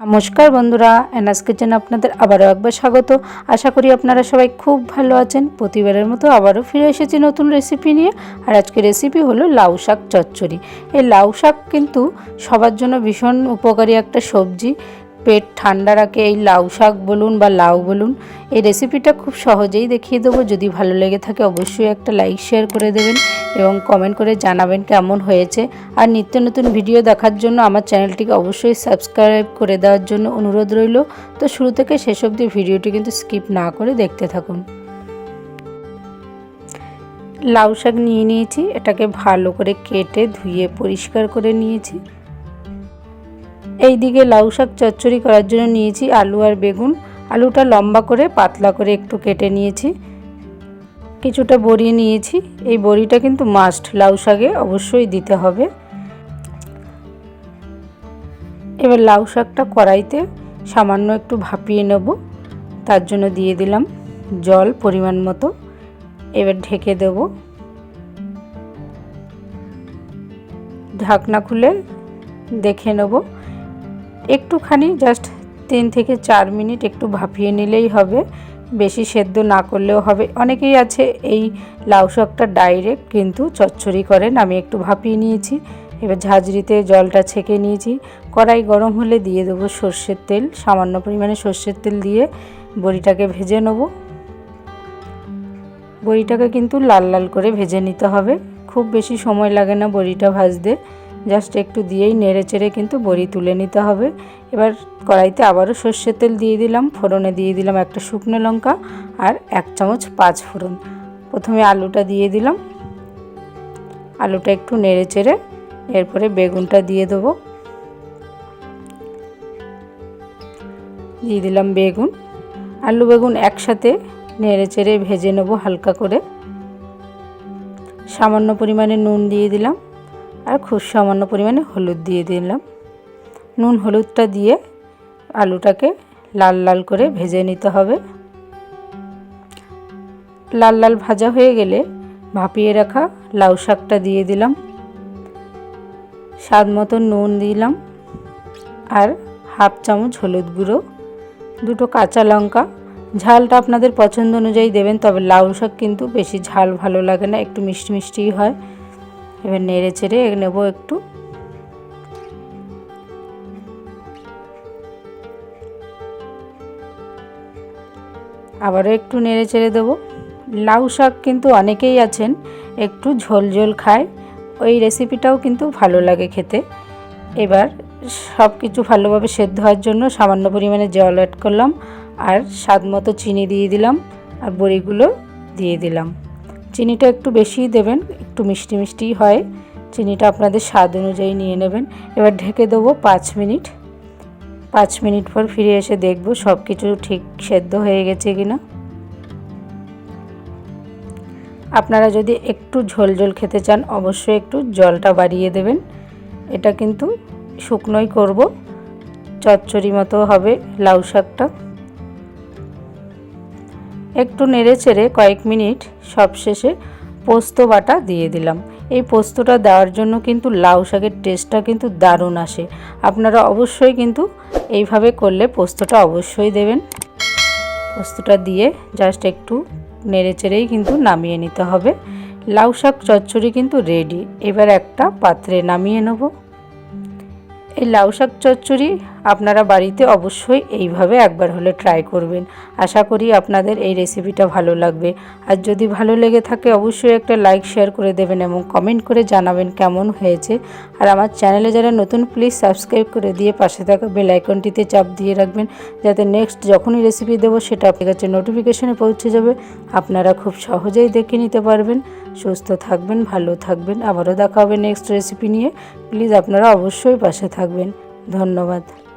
নমস্কার বন্ধুরা anus kitchen আপনাদের আবারও একবার স্বাগত। আশা করি আপনারা সবাই খুব ভালো আছেন। প্রতিবারের মতো আবারও ফিরে এসেছি নতুন রেসিপি নিয়ে। আর আজকে রেসিপি হলো লাউ শাক চচ্চড়ি। এই লাউ শাক কিন্তু সবার জন্য ভীষণ উপকারী একটা সবজি। পেট ঠান্ডা রাখে, এই লাউ শাক বলুন বা লাউ বলুন, এই রেসিপিটা খুব সহজেই দেখিয়ে দেবো। যদি ভালো লেগে থাকে অবশ্যই একটা লাইক শেয়ার করে দেবেন এবং কমেন্ট করে জানাবেন কেমন হয়েছে। আর নিত্য নতুন ভিডিও দেখার জন্য আমার চ্যানেলটিকে অবশ্যই সাবস্ক্রাইব করে দেওয়ার জন্য অনুরোধ রইল। তো শুরু থেকে শেষ অবধি ভিডিওটি কিন্তু স্কিপ না করে দেখতে থাকুন। লাউ শাক নিয়ে নিয়েছি, এটাকে ভালো করে কেটে ধুয়ে পরিষ্কার করে নিয়েছি। এই দিকে লাউ শাক চচ্চড়ি করার জন্য নিয়েছি আলু আর বেগুন। আলুটা লম্বা করে, পাতলা করে একটু কেটে নিয়েছি। কিছুটা বড়ি নিয়েছি। এই বড়িটা কিন্তু মাস্ট লাউ শাকে অবশ্যই দিতে হবে। এবার লাউ শাকটা কড়াইতে সামান্য একটু ভাপিয়ে নেব। তার জন্য দিয়ে দিলাম জল পরিমাণ মতো। এবার ঢেকে দেব। ঢাকনা খুলে দেখে নেব। একটুখানি জাস্ট তিন থেকে চার মিনিট একটু ভাপিয়ে নিলেই হবে। বেশি সেদ্ধ না করলেও হবে। অনেকেই আছে এই লাউ শাকটা ডাইরেক্ট কিন্তু চচ্চড়ি করেন। আমি একটু ভাপিয়ে নিয়েছি। এবার ঝাঁঝরিতে জলটা ছেঁকে নিয়েছি। কড়াই গরম হলে দিয়ে দেবো সর্ষের তেল। সামান্য পরিমাণে সর্ষের তেল দিয়ে বড়িটাকে ভেজে নেব। বড়িটাকে কিন্তু লাল লাল করে ভেজে নিতে হবে। খুব বেশি সময় লাগে না বড়িটা ভাজতে। জাস্ট একটু দিয়েই নেড়ে চেড়ে কিন্তু বড়ি তুলে নিতে হবে। এবার কড়াইতে আবারও সর্ষের তেল দিয়ে দিলাম, ফোড়নে দিয়ে দিলাম একটা শুকনো লঙ্কা আর এক চামচ পাঁচ ফোড়ন। প্রথমে আলুটা দিয়ে দিলাম। আলুটা একটু নেড়ে চেড়ে এরপরে বেগুনটা দিয়ে দেবো। দিয়ে দিলাম বেগুন। আলু বেগুন একসাথে নেড়ে চেড়ে ভেজে নেব হালকা করে। সামান্য পরিমাণে নুন দিয়ে দিলাম। আর খুব সামান্য পরিমাণে হলুদ দিয়ে দিলাম। নুন হলুদটা দিয়ে আলুটাকে লাল লাল করে ভেজে নিতে হবে। লাল লাল ভাজা হয়ে গেলে ভাপিয়ে রাখা লাউ শাকটা দিয়ে দিলাম। স্বাদ মতো নুন দিলাম আর হাফ চামচ হলুদ গুঁড়ো, দুটো কাঁচা লঙ্কা। ঝালটা আপনাদের পছন্দ অনুযায়ী দেবেন, তবে লাউ শাক কিন্তু বেশি ঝাল ভালো লাগে না, একটু মিষ্টি মিষ্টিই হয়। এবার নেড়ে চেড়ে নেব একটু। আবারও একটু নেড়ে চেড়ে দেবো। লাউ শাক কিন্তু অনেকেই আছেন, একটু ঝোল ঝোল খায়। ওই রেসিপিটাও কিন্তু ভালো লাগে খেতে। এবার সব কিছু ভালোভাবে সেদ্ধ হওয়ার জন্য সামান্য পরিমাণে জল অ্যাড করলাম, আর স্বাদ মতো চিনি দিয়ে দিলাম, আর বড়িগুলো দিয়ে দিলাম। চিনিটা একটু বেশিই দেবেন, একটু মিষ্টি মিষ্টিই হয়। চিনিটা আপনাদের স্বাদ অনুযায়ী নিয়ে নেবেন। এবার ঢেকে দেবো পাঁচ মিনিট। পাঁচ মিনিট পর ফিরে এসে দেখব সব কিছু ঠিক সেদ্ধ হয়ে গেছে কিনা। আপনারা যদি একটু ঝোল ঝোল খেতে চান, অবশ্যই একটু জলটা বাড়িয়ে দেবেন। এটা কিন্তু শুকনোই করব। চচ্চড়ি মতো হবে লাউ শাকটা। একটু নেড়ে চেড়ে কয়েক মিনিট সবশেষে পোস্ত বাটা দিয়ে দিলাম। এই পোস্তটা দেওয়ার জন্য কিন্তু লাউ শাকের টেস্টটা কিন্তু দারুণ আসে। আপনারা অবশ্যই কিন্তু এইভাবে করলে পোস্তটা অবশ্যই দেবেন। পোস্তটা দিয়ে জাস্ট একটু নেড়ে চেড়েই কিন্তু নামিয়ে নিতে হবে। লাউ শাক চচ্চড়ি কিন্তু রেডি এবার একটা পাত্রে নামিয়ে নেব। এই লাউ শাক চচ্চড়ি আপনারা বাড়িতে অবশ্যই এইভাবে একবার হলে ট্রাই করবেন। আশা করি আপনাদের এই রেসিপিটা ভালো লাগবে। আর যদি ভালো লেগে থাকে, অবশ্যই একটা লাইক শেয়ার করে দেবেন এবং কমেন্ট করে জানাবেন কেমন হয়েছে। আর আমার চ্যানেলে যারা নতুন প্লিজ সাবস্ক্রাইব করে দিয়ে পাশে থাকা বেল আইকনটিতে চাপ দিয়ে রাখবেন। যাতে নেক্সট যখনই রেসিপি দেবো, সেটা আপনার কাছে নোটিফিকেশনে পৌঁছে যাবে। আপনারা খুব সহজেই দেখে নিতে পারবেন। সুস্থ থাকবেন, ভালো থাকবেন। আবারও দেখা হবে নেক্সট রেসিপি নিয়ে। প্লিজ আপনারা অবশ্যই পাশে থাকবেন। ধন্যবাদ।